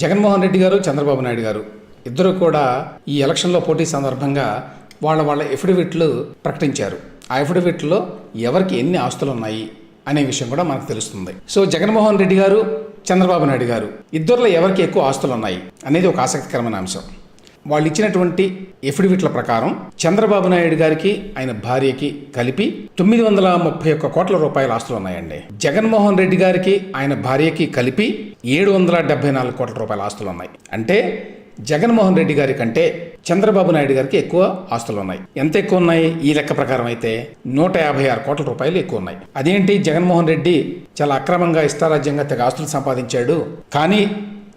జగన్మోహన్ రెడ్డి గారు చంద్రబాబు నాయుడు గారు ఇద్దరు కూడా ఈ ఎలక్షన్లో పోటీ సందర్భంగా వాళ్ళ వాళ్ళ ఎఫిడవిట్లు ప్రకటించారు. ఆ ఎఫిడవిట్లో ఎవరికి ఎన్ని ఆస్తులు ఉన్నాయి అనే విషయం కూడా మనకు తెలుస్తుంది. సో జగన్మోహన్ రెడ్డి గారు చంద్రబాబు నాయుడు గారు ఇద్దరిలో ఎవరికి ఎక్కువ ఆస్తులు ఉన్నాయి అనేది ఒక ఆసక్తికరమైన అంశం. వాళ్ళు ఇచ్చినటువంటి ఎఫిడవిట్ల ప్రకారం చంద్రబాబు నాయుడు గారికి ఆయన భార్యకి కలిపి తొమ్మిది వందల ముప్పై ఒక్క కోట్ల రూపాయల ఆస్తులు ఉన్నాయండి. జగన్మోహన్ రెడ్డి గారికి ఆయన భార్యకి కలిపి ఏడు వందల డెబ్బై నాలుగు కోట్ల రూపాయల ఆస్తులు ఉన్నాయి. అంటే జగన్మోహన్ రెడ్డి గారి కంటే చంద్రబాబు నాయుడు గారికి ఎక్కువ ఆస్తులు ఉన్నాయి. ఎంత ఎక్కువ ఉన్నాయి? ఈ లెక్క ప్రకారం అయితే నూట యాభై ఆరు కోట్ల రూపాయలు ఎక్కువ ఉన్నాయి. అదేంటి? జగన్మోహన్ రెడ్డి చాలా అక్రమంగా ఇష్టారాజ్యంగా తెగ ఆస్తులు సంపాదించాడు. కానీ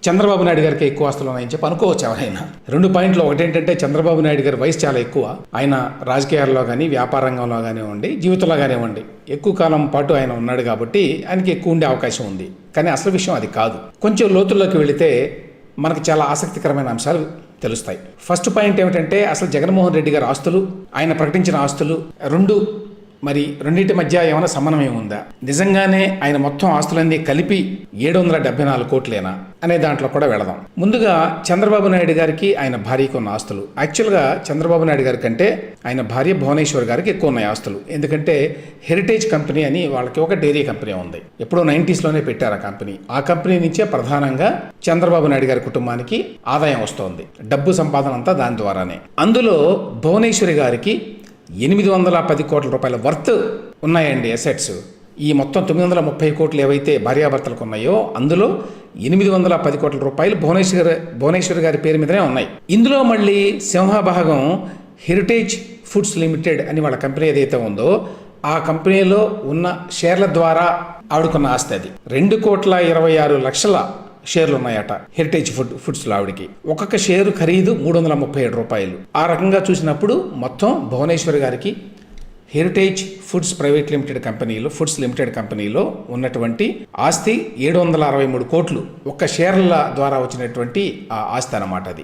చంద్రబాబు నాయుడు గారికి ఎక్కువ ఆస్తులు ఉన్నాయని చెప్పి అనుకోవచ్చు ఎవరైనా. రెండు పాయింట్లు. ఒకటి ఏంటంటే చంద్రబాబు నాయుడు గారి వయసు చాలా ఎక్కువ. ఆయన రాజకీయాల్లో కానీ వ్యాపార రంగంలో కానివ్వండి జీవితంలో కానివ్వండి ఎక్కువ కాలం పాటు ఆయన ఉన్నాడు కాబట్టి ఆయనకి ఎక్కువ ఉండే అవకాశం ఉంది. కానీ అసలు విషయం అది కాదు. కొంచెం లోతుల్లోకి వెళితే మనకు చాలా ఆసక్తికరమైన అంశాలు తెలుస్తాయి. ఫస్ట్ పాయింట్ ఏమిటంటే అసలు జగన్మోహన్ రెడ్డి గారి ఆస్తులు ఆయన ప్రకటించిన ఆస్తులు రెండు మరి రెండింటి మధ్య ఏమైనా సమన్వయం ఉందా? నిజంగానే ఆయన మొత్తం ఆస్తులన్నీ కలిపి ఏడు వందల డెబ్బై నాలుగు కోట్లేనా? అనే దాంట్లో కూడా వెళదాం. ముందుగా చంద్రబాబు నాయుడు గారికి ఆయన భార్యకు ఉన్న ఆస్తులు. యాక్చువల్గా చంద్రబాబు నాయుడు గారి కంటే ఆయన భార్య భువనేశ్వర్ గారికి ఎక్కువ ఉన్నాయి ఆస్తులు. ఎందుకంటే హెరిటేజ్ కంపెనీ అని వాళ్ళకి ఒక డైరీ కంపెనీ ఉంది. ఎప్పుడో నైంటీస్లోనే పెట్టారు ఆ కంపెనీ. ఆ కంపెనీ నుంచే ప్రధానంగా చంద్రబాబు నాయుడు గారి కుటుంబానికి ఆదాయం వస్తోంది. డబ్బు సంపాదన అంతా దాని ద్వారానే. అందులో భువనేశ్వరి గారికి ఎనిమిది వందల పది కోట్ల రూపాయల వర్త్ ఉన్నాయండి అసెట్స్ ఈ మొత్తం తొమ్మిది వందల ముప్పై కోట్లు ఏవైతే భార్యాభర్తలకు ఉన్నాయో అందులో ఎనిమిది వందల పది కోట్ల రూపాయలు భువనేశ్వర్ భువనేశ్వర్ గారి పేరు మీదనే ఉన్నాయి. ఇందులో మళ్ళీ సింహభాగం హెరిటేజ్ ఫుడ్స్ లిమిటెడ్ అని వాళ్ళ కంపెనీ ఏదైతే ఉందో ఆ కంపెనీలో ఉన్న షేర్ల ద్వారా ఆడుకున్న ఆస్తి అది. రెండు కోట్ల ఇరవై ఆరు లక్షల షేర్లు ఉన్నాయట హెరిటేజ్ ఫుడ్ ఫుడ్స్లో ఆవిడకి. ఒక్కొక్క షేరు ఖరీదు మూడు వందల ముప్పై ఏడు రూపాయలు. ఆ రకంగా చూసినప్పుడు మొత్తం భువనేశ్వర్ గారికి హెరిటేజ్ ఫుడ్స్ ప్రైవేట్ లిమిటెడ్ కంపెనీలో ఫుడ్స్ లిమిటెడ్ కంపెనీలో ఉన్నటువంటి ఆస్తి ఏడు వందల అరవై మూడు కోట్లు ఒక్క షేర్ల ద్వారా వచ్చినటువంటి ఆ ఆస్తి అన్నమాట అది.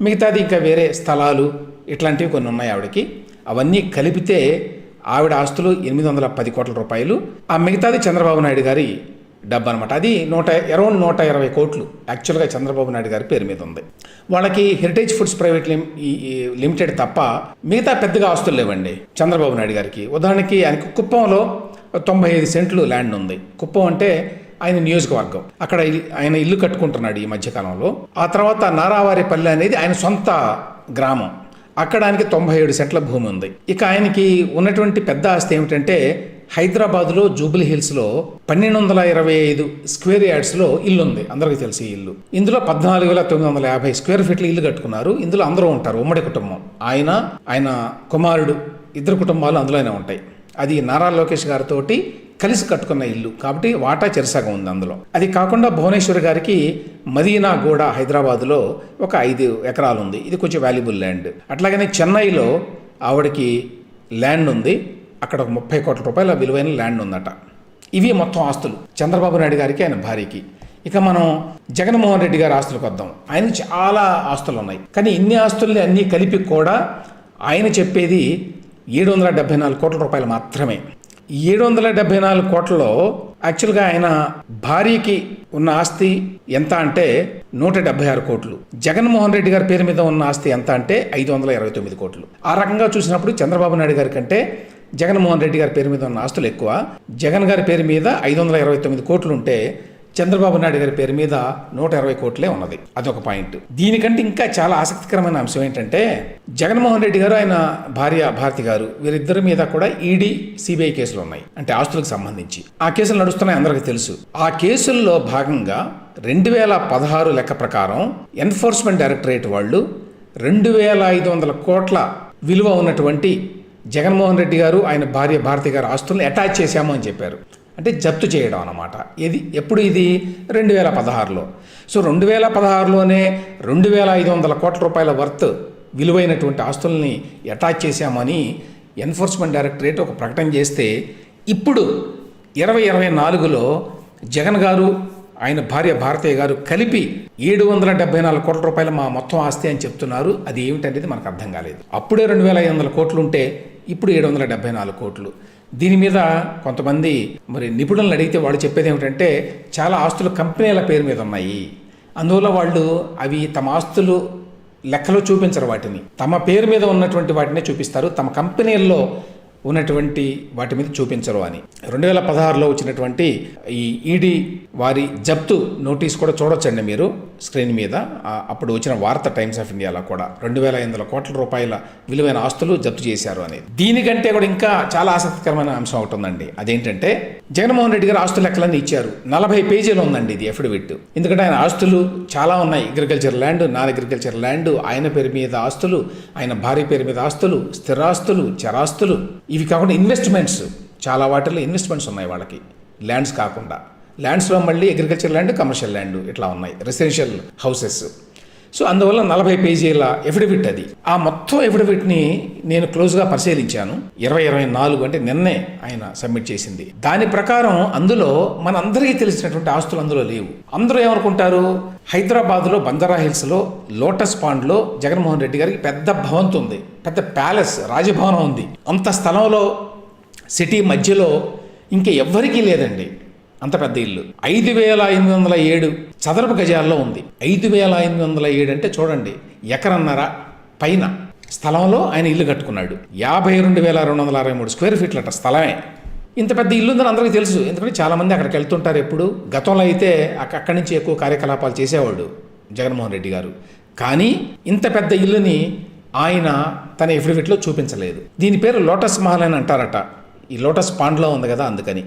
మిగతాది ఇంకా వేరే స్థలాలు ఇట్లాంటివి కొన్ని ఉన్నాయి ఆవిడకి. అవన్నీ కలిపితే ఆవిడ ఆస్తులు ఎనిమిది వందల పది కోట్ల రూపాయలు. ఆ మిగతాది చంద్రబాబు నాయుడు గారి డబ్బు అనమాట అది నూట అరౌండ్ నూట ఇరవై కోట్లు. యాక్చువల్గా చంద్రబాబు నాయుడు గారి పేరు మీద ఉంది. వాళ్ళకి హెరిటేజ్ ఫుడ్స్ ప్రైవేట్ ఈ లిమిటెడ్ తప్ప మిగతా పెద్దగా ఆస్తులు లేవండి చంద్రబాబు నాయుడు గారికి. ఉదాహరణకి ఆయనకు కుప్పంలో తొంభై ఐదు సెంట్లు ల్యాండ్ ఉంది. కుప్పం అంటే ఆయన నియోజకవర్గం. అక్కడ ఆయన ఇల్లు కట్టుకుంటున్నాడు ఈ మధ్యకాలంలో. ఆ తర్వాత నారావారిపల్లి అనేది ఆయన సొంత గ్రామం. అక్కడ ఆయనకి తొంభై ఏడు సెంట్ల భూమి ఉంది. ఇక ఆయనకి ఉన్నటువంటి పెద్ద ఆస్తి ఏమిటంటే హైదరాబాద్లో జూబ్లీ హిల్స్లో పన్నెండు వందల ఇరవై ఐదు స్క్వేర్ యార్డ్స్లో ఇల్లు ఉంది అందరికీ తెలిసి ఇల్లు. ఇందులో పద్నాలుగు వేల తొమ్మిది వందల యాభై స్క్వేర్ ఫీట్ల ఇల్లు కట్టుకున్నారు. ఇందులో అందరూ ఉంటారు. ఉమ్మడి కుటుంబం. ఆయన ఆయన కుమారుడు ఇద్దరు కుటుంబాలు అందులోనే ఉంటాయి. అది నారా లోకేష్ గారితోటి కలిసి కట్టుకున్న ఇల్లు. కాబట్టి వాటా చెరసగం ఉంది అందులో. అది కాకుండా భువనేశ్వర్ గారికి మదీనా గూడ హైదరాబాద్లో ఒక ఐదు ఎకరాలు ఉంది ఇది కొంచెం వాల్యుబుల్ ల్యాండ్. అట్లాగనే చెన్నైలో ఆవిడకి ల్యాండ్ ఉంది. అక్కడ ఒక ముప్పై కోట్ల రూపాయల విలువైన ల్యాండ్ ఉందట. ఇవి మొత్తం ఆస్తులు. చంద్రబాబు నాయుడు గారికి ఆయన భార్యకి ఇక మనం జగన్మోహన్ రెడ్డి గారి ఆస్తులకు వద్దాం. ఆయన చాలా ఆస్తులు ఉన్నాయి కానీ ఇన్ని ఆస్తుల్ని అన్నీ కలిపి కూడా ఆయన చెప్పేది ఏడు వందల డెబ్బై నాలుగు కోట్ల రూపాయలు మాత్రమే. ఏడు వందల డెబ్బై నాలుగు కోట్లలో యాక్చువల్గా ఆయన భార్యకి ఉన్న ఆస్తి ఎంత అంటే నూట డెబ్బై ఆరు కోట్లు. జగన్మోహన్ రెడ్డి గారి పేరు మీద ఉన్న ఆస్తి ఎంత అంటే ఐదు వందల ఇరవై తొమ్మిది కోట్లు. ఆ రకంగా చూసినప్పుడు చంద్రబాబు నాయుడు గారి కంటే జగన్మోహన్ రెడ్డి గారి పేరు మీద ఉన్న ఆస్తులు ఎక్కువ. జగన్ గారి పేరు మీద ఐదు వందల ఇరవై తొమ్మిది కోట్లు ఉంటే చంద్రబాబు నాయుడు గారి పేరు మీద నూట ఇరవై కోట్లే ఉన్నది. అదొక పాయింట్. దీనికంటే ఇంకా చాలా ఆసక్తికరమైన అంశం ఏంటంటే జగన్మోహన్ రెడ్డి గారు ఆయన భార్య భారతి గారు వీరిద్దరి మీద కూడా ఈడీ సిబిఐ కేసులు ఉన్నాయి. అంటే ఆస్తులకు సంబంధించి. ఆ కేసులు నడుస్తున్నాయి అందరికీ తెలుసు. ఆ కేసుల్లో భాగంగా రెండు వేల పదహారు లెక్క ప్రకారం ఎన్ఫోర్స్మెంట్ డైరెక్టరేట్ వాళ్ళు రెండు వేల ఐదు వందల కోట్ల విలువ ఉన్నటువంటి జగన్మోహన్ రెడ్డి గారు ఆయన భార్య భారతి గారు ఆస్తులను అటాచ్ చేశాము అని చెప్పారు. అంటే జప్తు చేయడం అన్నమాట. ఇది ఎప్పుడు ఇది? రెండు వేల పదహారులో. సో రెండు వేల పదహారులోనే రెండు వేల ఐదు వందల కోట్ల రూపాయల వర్త్ విలువైనటువంటి ఆస్తుల్ని అటాచ్ చేశామని ఎన్ఫోర్స్మెంట్ డైరెక్టరేట్ ఒక ప్రకటన చేస్తే ఇప్పుడు ఇరవై ఇరవై నాలుగులో జగన్ గారు ఆయన భార్య భారతయ్య గారు కలిపి ఏడు వందల డెబ్బై నాలుగు కోట్ల రూపాయల మా మొత్తం ఆస్తి అని చెప్తున్నారు. అది ఏమిటనేది మనకు అర్థం కాలేదు. అప్పుడే రెండు వేల ఐదు వందల కోట్లు ఉంటే ఇప్పుడు ఏడు వందల డెబ్బై నాలుగు కోట్లు. దీని మీద కొంతమంది మరి నిపుణులను అడిగితే వాళ్ళు చెప్పేది ఏమిటంటే చాలా ఆస్తులు కంపెనీల పేరు మీద ఉన్నాయి. అందువల్ల వాళ్ళు అవి తమ ఆస్తులు లెక్కలో చూపించరు వాటిని. తమ పేరు మీద ఉన్నటువంటి వాటినే చూపిస్తారు. తమ కంపెనీల్లో ఉన్నటువంటి వాటి మీద చూపించరు అని. రెండు వేల పదహారులో వచ్చినటువంటి ఈ ఈడీ వారి జప్తు నోటీస్ కూడా చూడొచ్చండి మీరు స్క్రీన్ మీద. అప్పుడు వచ్చిన వార్త టైమ్స్ ఆఫ్ ఇండియాలో కూడా రెండు వేల ఐదు వందల కోట్ల రూపాయల విలువైన ఆస్తులు జప్తు చేశారు అనేది. దీనికంటే కూడా ఇంకా చాలా ఆసక్తికరమైన అంశం ఒకటి ఉందండి. అదేంటంటే జగన్మోహన్ రెడ్డి గారు ఆస్తుల లెక్కలన్నీ ఇచ్చారు. నలభై పేజీలు ఉందండి ఇది ఎఫిడవిట్. ఎందుకంటే ఆయన ఆస్తులు చాలా ఉన్నాయి. Agriculture land non agriculture land ఆయన పేరు మీద ఆస్తులు ఆయన భార్య పేరు మీద ఆస్తులు స్థిరాస్తులు చరాస్తులు ఇవి కాకుండా ఇన్వెస్ట్మెంట్స్ చాలా వాటిల్లో ఇన్వెస్ట్మెంట్స్ ఉన్నాయి వాళ్ళకి. ల్యాండ్స్ కాకుండా. ల్యాండ్స్లో మళ్ళీ అగ్రికల్చర్ ల్యాండ్ కమర్షియల్ ల్యాండ్ ఇట్లా ఉన్నాయి. రెసిడెన్షియల్ హౌసెస్ సో అందువల్ల నలభై పేజీల ఎఫిడవిట్ అది. ఆ మొత్తం ఎఫిడవిట్ని నేను క్లోజ్గా పరిశీలించాను. ఇరవై ఇరవై నాలుగు అంటే నిన్నే ఆయన సబ్మిట్ చేసింది. దాని ప్రకారం అందులో మన అందరికీ తెలిసినటువంటి ఆస్తులు అందులో లేవు. అందరూ ఏమనుకుంటారు? హైదరాబాద్లో బందరా హిల్స్లో లోటస్ పాండ్లో జగన్మోహన్ రెడ్డి గారికి పెద్ద భవంతు ఉంది. పెద్ద ప్యాలెస్ రాజభవనం ఉంది. అంత స్థలంలో సిటీ మధ్యలో ఇంకా ఎవ్వరికీ లేదండి. అంత పెద్ద ఇల్లు. ఐదు వేల ఎనిమిది వందల ఏడు చదరపు గజాల్లో ఉంది. ఐదు వేల ఎనిమిది వందల ఏడు అంటే చూడండి ఎకరన్నర పైన స్థలంలో ఆయన ఇల్లు కట్టుకున్నాడు. యాభై రెండు వేల రెండు వందల అరవై మూడు స్క్వేర్ ఫీట్లట స్థలమే. ఇంత పెద్ద ఇల్లు ఉందని అందరికీ తెలుసు. ఎందుకంటే చాలామంది అక్కడికి వెళ్తుంటారు ఎప్పుడు. గతంలో అయితే అక్కడి నుంచి ఎక్కువ కార్యకలాపాలు చేసేవాడు జగన్మోహన్ రెడ్డి గారు. కానీ ఇంత పెద్ద ఇల్లుని ఆయన తన ఎఫిడవిట్లో చూపించలేదు. దీని పేరు లోటస్ మహల్ అని అంటారట. ఈ లోటస్ పాండ్లో ఉంది కదా అందుకని.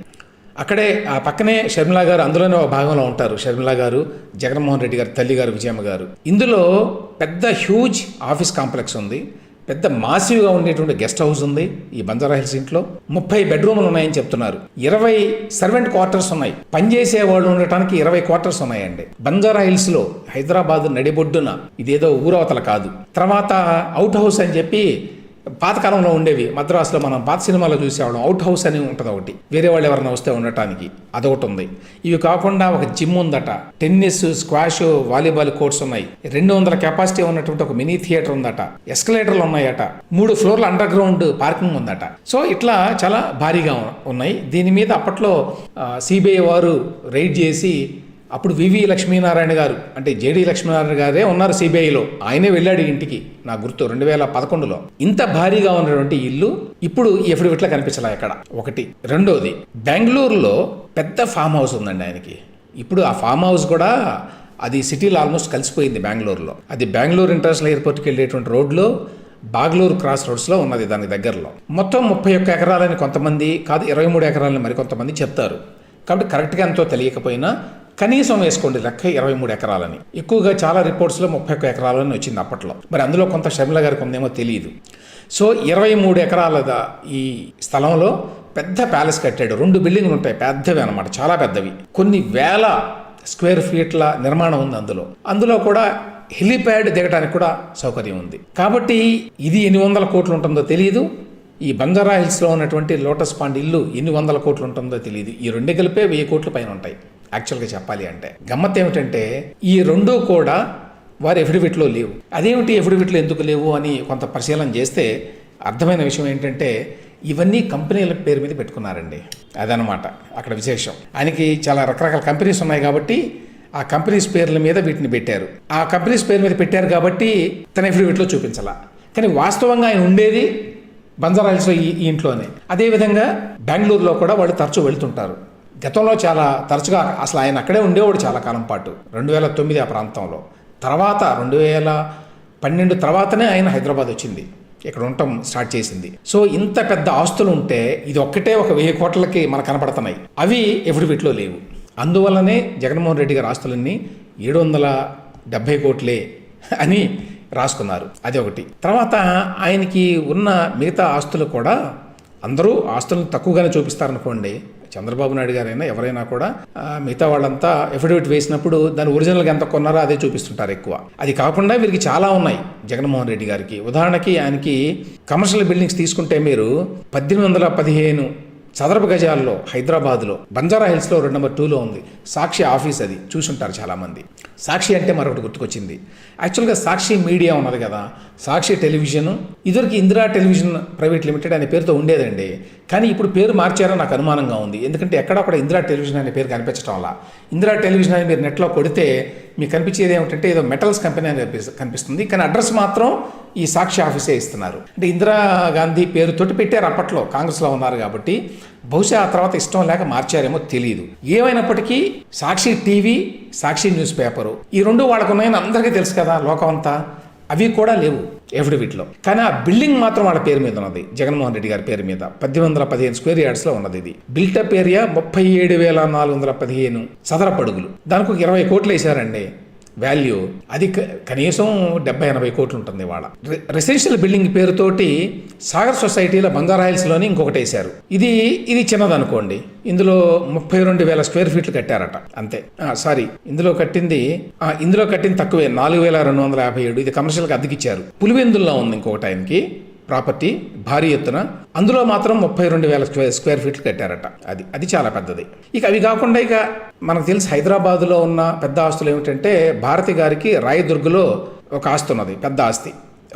అక్కడే ఆ పక్కనే షర్మిలా గారు అందులోనే ఒక భాగంలో ఉంటారు. షర్మిలా గారు జగన్మోహన్ రెడ్డి గారు తల్లి గారు విజయమ్మ గారు. ఇందులో పెద్ద హ్యూజ్ ఆఫీస్ కాంప్లెక్స్ ఉంది. పెద్ద మాసివ్గా ఉండేటువంటి గెస్ట్ హౌస్ ఉంది ఈ బంజారా హిల్స్ ఇంట్లో. ముప్పై బెడ్రూమ్లు ఉన్నాయని చెప్తున్నారు. ఇరవై సర్వెంట్ క్వార్టర్స్ ఉన్నాయి. పనిచేసే వాళ్ళు ఉండటానికి ఇరవై క్వార్టర్స్ ఉన్నాయండి. బంజారా హిల్స్లో హైదరాబాద్ నడిబొడ్డున ఇదేదో ఊరవతల కాదు. తర్వాత అవుట్ హౌస్ అని చెప్పి పాతకాలంలో ఉండేవి. మద్రాసులో మనం పాత సినిమాలో చూసేవాళ్ళం. అవుట్ హౌస్ అని ఉంటుంది ఒకటి. వేరే వాళ్ళు ఎవరైనా వస్తే ఉండటానికి అదొకటి ఉంది. ఇవి కాకుండా ఒక జిమ్ ఉందట. టెన్నిస్ స్క్వాష్ వాలీబాల్ కోర్ట్స్ ఉన్నాయి. రెండు వందల కెపాసిటీ ఉన్నటువంటి ఒక మినీ థియేటర్ ఉందట. ఎస్కలేటర్లు ఉన్నాయట. మూడు ఫ్లోర్ల అండర్ గ్రౌండ్ పార్కింగ్ ఉందట. సో ఇట్లా చాలా భారీగా ఉన్నాయి. దీని మీద అప్పట్లో సిబిఐ వారు రైడ్ చేసి అప్పుడు వివి లక్ష్మీనారాయణ గారు అంటే జేడి లక్ష్మీనారాయణ గారే ఉన్నారు సిబిఐలో. ఆయనే వెళ్ళాడు ఇంటికి నా గుర్తు రెండు వేల పదకొండులో. ఇంత భారీగా ఉన్నటువంటి ఇల్లు ఇప్పుడు ఎఫిడవిట్లా కనిపించలే ఎక్కడ? ఒకటి. రెండోది బెంగళూరులో పెద్ద ఫామ్ హౌస్ ఉందండి ఆయనకి. ఇప్పుడు ఆ ఫామ్ హౌస్ కూడా అది సిటీలో ఆల్మోస్ట్ కలిసిపోయింది బెంగళూరులో. అది బెంగళూరు ఇంటర్నేషనల్ ఎయిర్పోర్ట్కి వెళ్ళేటువంటి రోడ్లో బాగ్లూరు క్రాస్ రోడ్స్లో ఉన్నది దాని దగ్గరలో. మొత్తం ముప్పై ఒక్క ఎకరాలని కొంతమంది కాదు ఇరవై మూడు ఎకరాలని మరికొంతమంది చెప్తారు. కాబట్టి కరెక్ట్గా ఎంతో తెలియకపోయినా కనీసం వేసుకోండి లెక్క ఇరవై మూడు ఎకరాలని. ఎక్కువగా చాలా రిపోర్ట్స్లో ముప్పై ఒక్క ఎకరాలని వచ్చింది అప్పట్లో. మరి అందులో కొంత షర్మిల గారికి ఉందేమో తెలియదు సో ఇరవై మూడు ఎకరాల ఈ స్థలంలో పెద్ద ప్యాలెస్ కట్టాడు. రెండు బిల్డింగ్లు ఉంటాయి పెద్దవి అనమాట చాలా పెద్దవి. కొన్ని వేల స్క్వేర్ ఫీట్ల నిర్మాణం ఉంది అందులో. అందులో కూడా హెలిప్యాడ్ దిగడానికి కూడా సౌకర్యం ఉంది. కాబట్టి ఇది ఎన్ని వందల కోట్లు ఉంటుందో తెలియదు ఈ బంజారా హిల్స్లో ఉన్నటువంటి లోటస్ పాండ్ ఇల్లు ఎన్ని వందల కోట్లు ఉంటుందో తెలియదు ఈ రెండు కలిపే వెయ్యి కోట్ల పైన ఉంటాయి. యాక్చువల్గా చెప్పాలి అంటే. గమ్మత్ ఏమిటంటే ఈ రెండూ కూడా వారి ఎఫిడవిట్లో లేవు. అదేమిటి ఎఫిడవిట్లో ఎందుకు లేవు అని కొంత పరిశీలన చేస్తే అర్థమైన విషయం ఏంటంటే ఇవన్నీ కంపెనీల పేరు మీద పెట్టుకున్నారండి. అదనమాట అక్కడ విశేషం. ఆయనకి చాలా రకరకాల కంపెనీస్ ఉన్నాయి కాబట్టి ఆ కంపెనీస్ పేర్ల మీద వీటిని పెట్టారు. ఆ కంపెనీస్ పేరు మీద పెట్టారు కాబట్టి తన ఎఫిడవిట్లో చూపించాల. కానీ వాస్తవంగా ఆయన ఉండేది బంజారాహిల్స్లో ఈ ఈ ఇంట్లోనే. అదేవిధంగా బెంగళూరులో కూడా వాళ్ళు తరచూ వెళ్తుంటారు. గతంలో చాలా తరచుగా అసలు ఆయన అక్కడే ఉండేవాడు చాలా కాలం పాటు. రెండు వేల తొమ్మిది ఆ ప్రాంతంలో. తర్వాత రెండు వేల పన్నెండు తర్వాతనే ఆయన హైదరాబాద్ వచ్చింది. ఇక్కడ ఉండటం స్టార్ట్ చేసింది. సో ఇంత పెద్ద ఆస్తులు ఉంటే ఇది ఒక్కటే ఒక వెయ్యి కోట్లకి మనకు కనపడుతున్నాయి. అవి ఎఫిడవిట్లో లేవు. అందువల్లనే జగన్మోహన్ రెడ్డి గారి ఆస్తులన్నీ ఏడు వందల డెబ్బై కోట్లే అని రాసుకున్నారు. అది ఒకటి తర్వాత ఆయనకి ఉన్న మిగతా ఆస్తులు కూడా అందరూ ఆస్తులను తక్కువగానే చూపిస్తారనుకోండి చంద్రబాబు నాయుడు గారైనా ఎవరైనా కూడా మిగతా వాళ్ళంతా ఎఫిడవిట్ వేసినప్పుడు దాని ఒరిజినల్గా ఎంత కొన్నారో అదే చూపిస్తుంటారు ఎక్కువ. అది కాకుండా వీరికి చాలా ఉన్నాయి జగన్మోహన్ రెడ్డి గారికి. ఉదాహరణకి ఆయనకి కమర్షియల్ బిల్డింగ్స్ తీసుకుంటే మీరు పద్దెనిమిది వందల పదిహేను చదరపు గజాల్లో హైదరాబాద్లో బంజారా హిల్స్లో రెండు నెంబర్ టూలో ఉంది. సాక్షి ఆఫీస్ అది. చూసుంటారు చాలామంది. సాక్షి అంటే మరొకటి గుర్తుకొచ్చింది. యాక్చువల్గా సాక్షి మీడియా ఉన్నది కదా. సాక్షి టెలివిజన్ ఇదివరకు ఇందిరా టెలివిజన్ ప్రైవేట్ లిమిటెడ్ అనే పేరుతో ఉండేదండి. కానీ ఇప్పుడు పేరు మార్చారో నాకు అనుమానంగా ఉంది. ఎందుకంటే ఎక్కడొక్కడ ఇందిరా టెలివిజన్ అనే పేరు కనిపించడం వల్ల ఇందిరా టెలివిజన్ అని మీరు నెట్లో కొడితే మీకు కనిపించేది ఏమిటంటే ఏదో మెటల్స్ కంపెనీ అని కనిపిస్తుంది. కానీ అడ్రస్ మాత్రం ఈ సాక్షి ఆఫీసే ఇస్తున్నారు. అంటే ఇందిరా గాంధీ పేరుతోటి పెట్టారు అప్పట్లో. కాంగ్రెస్లో ఉన్నారు కాబట్టి బహుశా ఆ తర్వాత ఇష్టం లేక మార్చారేమో తెలియదు ఏమైనప్పటికీ Sakshi TV Sakshi news paper ఈ రెండు వాళ్ళకు ఉన్నాయని అందరికీ తెలుసు కదా లోకం అంతా. అవి కూడా లేవు ఎఫిడవిట్లో. కానీ ఆ బిల్డింగ్ మాత్రం వాళ్ళ పేరు మీద ఉన్నది. జగన్మోహన్ రెడ్డి గారి పేరు మీద. పద్దెనిమిది వందల పదిహేను స్క్వేర్ యార్డ్స్లో ఉన్నది ఇది. బిల్టప్ ఏరియా ముప్పై ఏడు వేల నాలుగు వందల పదిహేను. చదరపడుగులు దానికి ఒక ఇరవై కోట్లు వేశారండి. వాల్యూ అది క- కనీసం డెబ్బై ఎనభై కోట్లు ఉంటుంది వాళ్ళ రెసిడెన్షియల్ బిల్డింగ్ పేరుతోటి సాగర్ సొసైటీలో బంగారాయిల్స్లోని ఇంకొకటి వేశారు. ఇది ఇది చిన్నదనుకోండి. ఇందులో ముప్పై రెండు వేల స్క్వేర్ ఫీట్లు కట్టారట. అంతే. సారీ. ఇందులో కట్టింది ఇందులో కట్టింది తక్కువే. నాలుగు వేల రెండు వందల యాభై ఏడు. ఇది కమర్షియల్గా అద్దెకిచ్చారు. పులివెందుల్లో ఉంది ఇంకొకటి ఆయనకి. ప్రాపర్టీ భారీ ఎత్తున. అందులో మాత్రం ముప్పై రెండు వేల స్క్వేర్ స్క్వేర్ ఫీట్లు కట్టారట. అది అది చాలా పెద్దది. ఇక అవి కాకుండా ఇక మనకు తెలిసి హైదరాబాద్లో ఉన్న పెద్ద ఆస్తులు ఏమిటంటే భారతి గారికి రాయదుర్గలో ఒక ఆస్తి ఉన్నది పెద్ద ఆస్తి.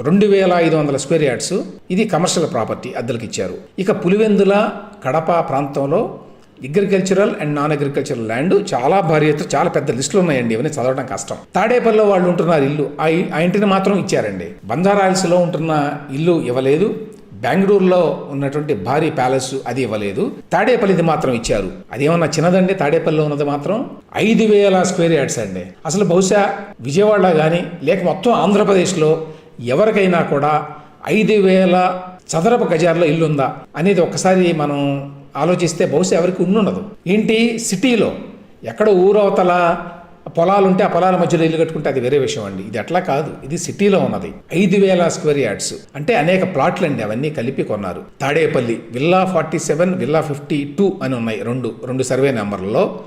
రెండు వేల ఐదు వందల స్క్వేర్ యార్డ్స్. ఇది కమర్షియల్ ప్రాపర్టీ అద్దెలకు ఇచ్చారు ఇక పులివెందుల కడప ప్రాంతంలో agricultural and non agricultural land చాలా భారీ ఎత్తు చాలా పెద్ద లిస్టులు ఉన్నాయండి ఇవన్నీ చదవడం కష్టం. తాడేపల్లిలో వాళ్ళు ఉంటున్నారు ఇల్లు ఆ ఇంటిని మాత్రం ఇచ్చారండి. బంజారాయిల్స్లో ఉంటున్న ఇల్లు ఇవ్వలేదు. బెంగళూరులో ఉన్నటువంటి భారీ ప్యాలెస్ అది ఇవ్వలేదు. తాడేపల్లిది మాత్రం ఇచ్చారు. అదేమన్నా చిన్నదండి తాడేపల్లిలో ఉన్నది మాత్రం? ఐదు వేల స్క్వేర్ యార్డ్స్ అండి. అసలు బహుశా విజయవాడ కానీ లేక మొత్తం ఆంధ్రప్రదేశ్లో ఎవరికైనా కూడా ఐదు వేల చదరపు గజాల్లో ఇల్లు ఉందా అనేది ఒకసారి మనం ఆలోచిస్తే బహుశా ఎవరికి ఉండుండదు ఏంటి? సిటీలో ఎక్కడ ఊరవతల పొలాలు ఉంటే ఆ పొలాల మధ్యలో ఇల్లు కట్టుకుంటే అది వేరే విషయం అండి. ఇది అట్లా కాదు. ఇది సిటీలో ఉన్నది. ఐదు వేల స్క్వేర్ యార్డ్స్. అంటే అనేక ప్లాట్లు అండి అవన్నీ కలిపి కొన్నారు. Tadepalli villa forty seven villa fifty two అని ఉన్నాయి రెండు రెండు సర్వే నెంబర్లలో.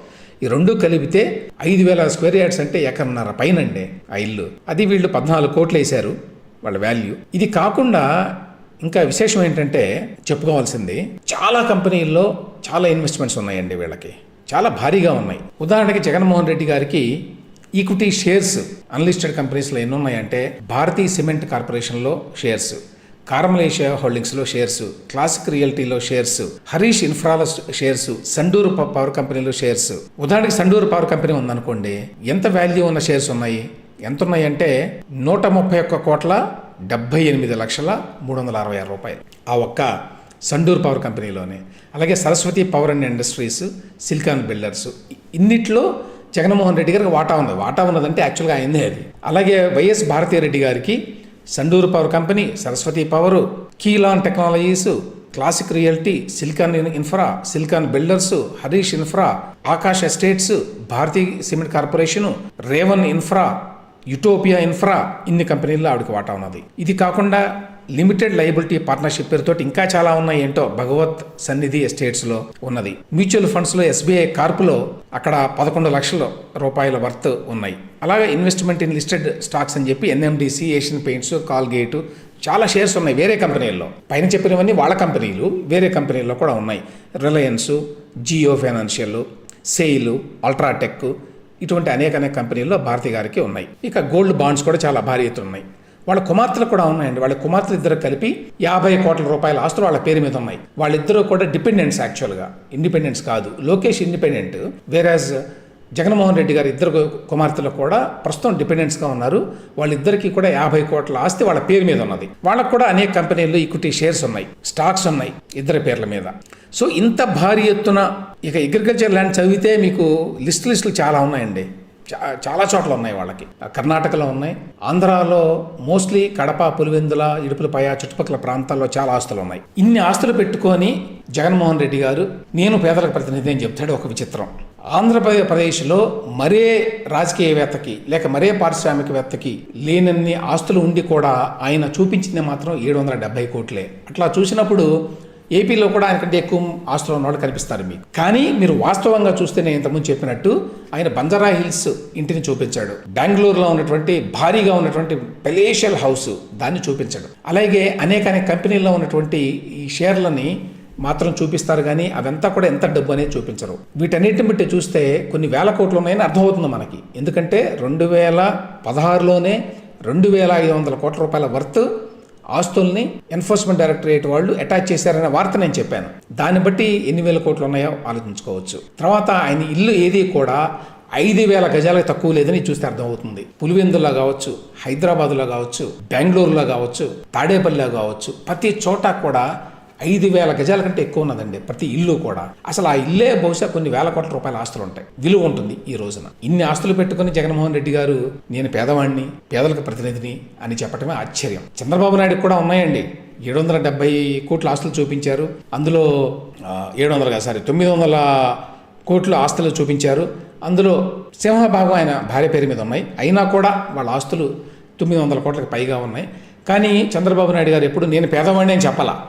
ఈ రెండు కలిపితే ఐదు వేల స్క్వేర్ యార్డ్స్ అంటే ఎకరన్నర పైన అండి ఆ ఇల్లు. అది వీళ్ళు పద్నాలుగు కోట్లు వేశారు వాళ్ళ వాల్యూ. ఇది కాకుండా ఇంకా విశేషం ఏంటంటే చెప్పుకోవాల్సింది చాలా కంపెనీల్లో చాలా ఇన్వెస్ట్మెంట్స్ ఉన్నాయండి వీళ్ళకి. చాలా భారీగా ఉన్నాయి. ఉదాహరణకి జగన్మోహన్ రెడ్డి గారికి ఈక్విటీ షేర్స్ అన్లిస్టెడ్ కంపెనీస్లో ఎన్ని ఉన్నాయంటే భారతీయ సిమెంట్ కార్పొరేషన్లో షేర్స్ కార్మలేషియా హోల్డింగ్స్లో షేర్స్ క్లాసిక్ రియల్టీలో షేర్స్ హరీష్ ఇన్ఫ్రాలో షేర్స్ సండూరు ప- పవర్ కంపెనీలో షేర్స్. ఉదాహరణకి సండూరు పవర్ కంపెనీ ఉందనుకోండి ఎంత వాల్యూ ఉన్న షేర్స్ ఉన్నాయి? ఎంత ఉన్నాయంటే నూట ముప్పై ఒక్క కోట్ల డెబ్బై ఎనిమిది లక్షల మూడు వందల అరవై ఆరు రూపాయలు. ఆ ఒక్క సండూర్ పవర్ కంపెనీలోనే. అలాగే Saraswati power and industries silicon builders ఇన్నిట్లో Jaganmohan Reddy గారికి వాటా ఉన్నది. వాటా ఉన్నదంటే యాక్చువల్గా అయిందే అది. అలాగే వైఎస్ భారతీయ రెడ్డి గారికి Sandur power company Saraswati power Keelan technologies classic realty silicon infra silicon builders Harish infra Aakash estates Bharathi cement corporation Revan infra Utopia infra ఇన్ని కంపెనీల్లో ఆవిడకి వాటా ఉన్నది. ఇది కాకుండా లిమిటెడ్ లయబిలిటీ పార్ట్నర్షిప్ పేరుతో ఇంకా చాలా ఉన్నాయి ఏంటో భగవత్ సన్నిధి ఎస్టేట్స్లో ఉన్నది. మ్యూచువల్ ఫండ్స్లో ఎస్బీఐ కార్పులో అక్కడ పదకొండు లక్షల రూపాయల వర్త్ ఉన్నాయి. అలాగే ఇన్వెస్ట్మెంట్ ఇన్ లిస్టెడ్ స్టాక్స్ అని చెప్పి ఎన్ఎండిసి ఏషియన్ పెయింట్స్ కాల్గేట్ చాలా షేర్స్ ఉన్నాయి వేరే కంపెనీల్లో. పైన చెప్పినవన్నీ వాళ్ళ కంపెనీలు వేరే కంపెనీల్లో కూడా ఉన్నాయి. Reliance Jio financial SAIL UltraTech ఇటువంటి అనేక అనేక కంపెనీల్లో భారతి గారికి ఉన్నాయి. ఇక గోల్డ్ బాండ్స్ కూడా చాలా భారీ ఎత్తున ఉన్నాయి. వాళ్ళ కుమార్తెలు కూడా ఉన్నాయండి. వాళ్ళ కుమార్తెలు ఇద్దరు కలిపి యాభై కోట్ల రూపాయల ఆస్తులు వాళ్ళ పేరు మీద ఉన్నాయి. వాళ్ళిద్దరూ కూడా డిపెండెంట్స్ యాక్చువల్గా. ఇండిపెండెన్స్ కాదు. లోకేష్ ఇండిపెండెంట్. వేరాజ్ జగన్మోహన్ రెడ్డి గారి ఇద్దరు కుమార్తెలు కూడా ప్రస్తుతం డిపెండెంట్స్గా ఉన్నారు. వాళ్ళిద్దరికీ కూడా యాభై కోట్ల ఆస్తి వాళ్ళ పేరు మీద ఉన్నది. వాళ్ళకు కూడా అనేక కంపెనీల్లో ఈక్విటీ షేర్స్ ఉన్నాయి. స్టాక్స్ ఉన్నాయి ఇద్దరి పేర్ల మీద. సో ఇంత భారీ ఎత్తున ఇక అగ్రికల్చర్ ల్యాండ్ చదివితే మీకు లిస్ట్ లిస్టులు చాలా ఉన్నాయండి. చా- చాలా చోట్ల ఉన్నాయి వాళ్ళకి. కర్ణాటకలో ఉన్నాయి. ఆంధ్రాలో మోస్ట్లీ కడప పులివెందుల ఇడుపులపై చుట్టుపక్కల ప్రాంతాల్లో చాలా ఆస్తులు ఉన్నాయి. ఇన్ని ఆస్తులు పెట్టుకొని జగన్మోహన్ రెడ్డి గారు నేను పేదలకు ప్రతినిధి అని చెప్తాడు ఒక విచిత్రం. ఆంధ్రప్రదేశ్లో మరే రాజకీయవేత్తకి లేక మరే పారిశ్రామికవేత్తకి లేనన్ని ఆస్తులు ఉండి కూడా ఆయన చూపించింది మాత్రం ఏడు వందల డెబ్బై కోట్లే. అట్లా చూసినప్పుడు ఏపీలో కూడా ఆయనకంటే ఎక్కువ ఆస్తులు ఉన్నవాళ్ళు కనిపిస్తారు మీకు. కానీ మీరు వాస్తవంగా చూస్తే నేను ఇంతకుముందు చెప్పినట్టు ఆయన బంజారా హిల్స్ ఇంటిని చూపించాడు. బెంగళూరులో ఉన్నటువంటి భారీగా ఉన్నటువంటి పెలేషియల్ హౌస్ దాన్ని చూపించాడు. అలాగే అనేక అనేక కంపెనీల్లో ఉన్నటువంటి ఈ షేర్లని మాత్రం చూపిస్తారు కానీ అవంతా కూడా ఎంత డబ్బు అనేది చూపించరు. వీటన్నిటిని బట్టి చూస్తే కొన్ని వేల కోట్లు ఉన్నాయని అర్థమవుతుంది మనకి. ఎందుకంటే రెండు వేల పదహారులోనే రెండు వేల ఐదు వందల కోట్ల రూపాయల వర్త్ ఆస్తుల్ని ఎన్ఫోర్స్మెంట్ డైరెక్టరేట్ వాళ్ళు అటాచ్ చేశారనే వార్త నేను చెప్పాను. దాన్ని బట్టి ఎన్ని వేల కోట్లు ఉన్నాయో ఆలోచించుకోవచ్చు. తర్వాత ఆయన ఇల్లు ఏది కూడా ఐదు వేల గజాలకు తక్కువ లేదని చూస్తే అర్థమవుతుంది. పులివెందులో కావచ్చు హైదరాబాద్లో కావచ్చు బెంగళూరులో కావచ్చు తాడేపల్లిలో కావచ్చు ప్రతి చోట కూడా ఐదు వేల గజాల కంటే ఎక్కువ ఉన్నదండి ప్రతి ఇల్లు కూడా. అసలు ఆ ఇల్లే బహుశా కొన్ని వేల కోట్ల రూపాయల ఆస్తులు ఉంటాయి. విలువ ఉంటుంది ఈ రోజున. ఇన్ని ఆస్తులు పెట్టుకుని జగన్మోహన్ రెడ్డి గారు నేను పేదవాడిని పేదలకు ప్రతినిధిని అని చెప్పటమే ఆశ్చర్యం. చంద్రబాబు నాయుడు కూడా ఉన్నాయండి. ఏడు వందల డెబ్బై కోట్ల ఆస్తులు చూపించారు. అందులో ఏడు వందల సారీ తొమ్మిది వందల కోట్ల ఆస్తులు చూపించారు. అందులో సింహభాగం ఆయన భార్య పేరు మీద ఉన్నాయి. అయినా కూడా వాళ్ళ ఆస్తులు తొమ్మిది వందల కోట్లకు పైగా ఉన్నాయి. కానీ చంద్రబాబు నాయుడు గారు ఎప్పుడు నేను పేదవాడిని అని చెప్పాలా?